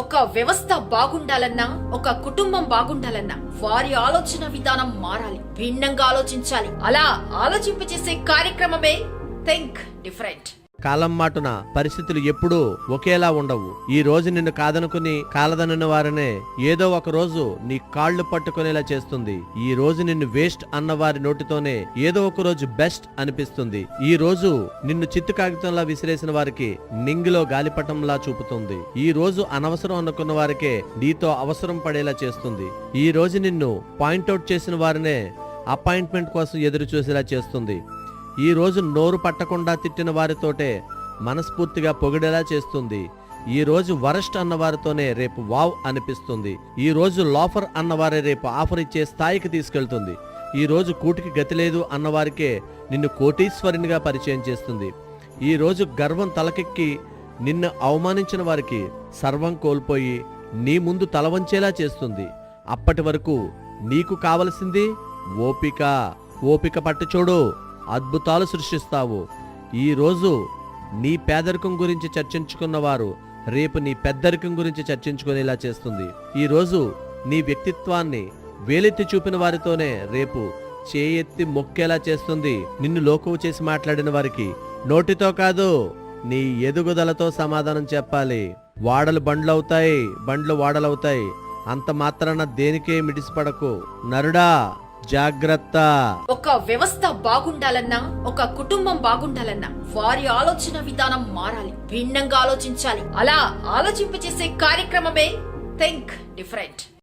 ఒక వ్యవస్థ బాగుండాలన్నా ఒక కుటుంబం బాగుండాలన్నా వారి ఆలోచన విధానం మారాలి భిన్నంగా ఆలోచించాలి. అలా ఆలోచింపచేసే కార్యక్రమమే థింక్ డిఫరెంట్. కాలం మాటున పరిస్థితులు ఎప్పుడూ ఒకేలా ఉండవు. ఈ రోజు నిన్ను కాదనుకుని కాలదనున్న వారనే ఏదో ఒక రోజు నీ కాళ్ళు పట్టుకునేలా చేస్తుంది. ఈ రోజు నిన్ను వేస్ట్ అన్న వారి నోటితోనే ఏదో ఒక రోజు బెస్ట్ అనిపిస్తుంది. ఈ రోజు నిన్ను చిత్తు కాగితంలా విసిరేసిన వారికి నింగిలో గాలిపటంలా చూపుతుంది. ఈ రోజు అనవసరం అనుకున్న వారికే నీతో అవసరం పడేలా చేస్తుంది. ఈ రోజు నిన్ను పాయింట్అవుట్ చేసిన వారినే అపాయింట్మెంట్ కోసం ఎదురు చూసేలా చేస్తుంది. ఈ రోజు నోరు పట్టకుండా తిట్టిన వారితోటే మనస్ఫూర్తిగా పొగిడేలా చేస్తుంది. ఈ రోజు వరస్ట్ అన్నవారితోనే రేపు వావ్ అనిపిస్తుంది. ఈ రోజు లాఫర్ అన్నవారే రేపు ఆఫర్ ఇచ్చే స్థాయికి తీసుకెళ్తుంది. ఈ రోజు కూటికి గతి లేదు అన్నవారికే నిన్ను కోటీశ్వరునిగా పరిచయం చేస్తుంది. ఈ రోజు గర్వం తలకెక్కి నిన్ను అవమానించిన వారికి సర్వం కోల్పోయి నీ ముందు తల వంచేలా చేస్తుంది. అప్పటి వరకు నీకు కావలసింది ఓపిక. ఓపిక పట్టుచూడు చూడు. అద్భుతాలు సృష్టిస్తావు. ఈరోజు నీ పేదరికం గురించి చర్చించుకున్న వారు రేపు నీ పెద్దరికం గురించి చర్చించుకునేలా చేస్తుంది. ఈ రోజు నీ వ్యక్తిత్వాన్ని వేలెత్తి చూపిన వారితోనే రేపు చేయెత్తి మొక్కేలా చేస్తుంది. నిన్ను లోకువు చేసి మాట్లాడిన వారికి నోటితో కాదు నీ ఎదుగుదలతో సమాధానం చెప్పాలి. వాడలు బండ్లవుతాయి బండ్లు వాడలవుతాయి. అంత మాత్రాన దేనికే మిడిసిపడకు. నరుడా! జాగ్రత్త. ఒక వ్యవస్థ బాగుండాలన్నా ఒక కుటుంబం బాగుండాలన్నా వారి ఆలోచన విధానం మారాలి భిన్నంగా ఆలోచించాలి. అలా ఆలోచింపచేసే కార్యక్రమమే థింక్ డిఫరెంట్.